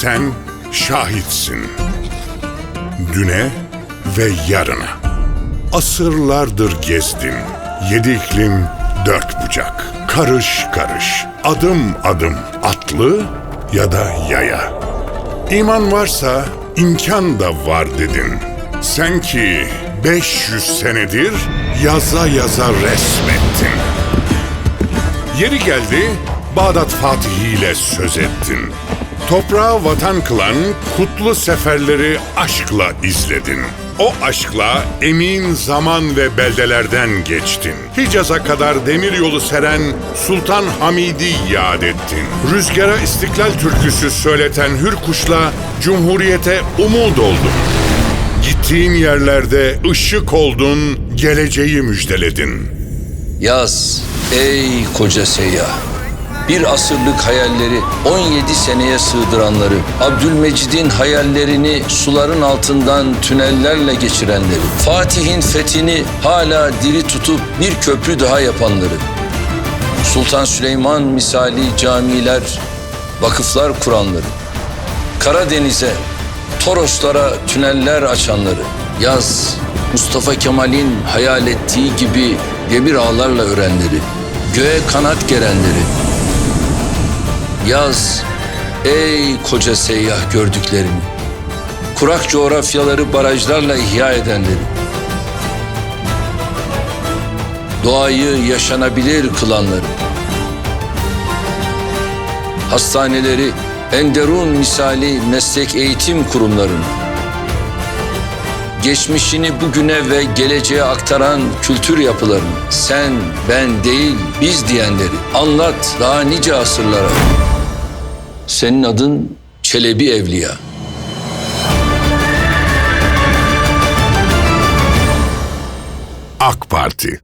Sen şahitsin. Düne ve yarına. Asırlardır gezdin. Yedi iklim, dört bucak. Karış karış, adım adım, atlı ya da yaya. İman varsa imkan da var dedin. Sen ki 500 senedir yaza yaza resmettin. Yeri geldi Bağdat Fatihi ile söz ettin. Toprağı vatan kılan kutlu seferleri aşkla izledin. O aşkla emin zaman ve beldelerden geçtin. Hicaz'a kadar demir yolu seren Sultan Hamid'i yad ettin. Rüzgara istiklal türküsü söyleten hür kuşla Cumhuriyete umut oldun. Gittiğin yerlerde ışık oldun, geleceği müjdeledin. Yaz ey koca seyyah. Bir asırlık hayalleri 17 seneye sığdıranları, Abdülmecid'in hayallerini suların altından tünellerle geçirenleri, Fatih'in fethini hala diri tutup bir köprü daha yapanları, Sultan Süleyman misali camiler, vakıflar kuranları, Karadeniz'e, Toroslara tüneller açanları, yaz Mustafa Kemal'in hayal ettiği gibi demir ağlarla örenleri, göğe kanat gerenleri, yaz ey koca seyyah gördüklerini, kurak coğrafyaları barajlarla ihya edenleri, doğayı yaşanabilir kılanları, hastaneleri, Enderun misali meslek eğitim kurumlarını, geçmişini bugüne ve geleceğe aktaran kültür yapılarını, sen, ben değil, biz diyenleri. Anlat daha nice asırlara. Senin adın Çelebi Evliya. AK Parti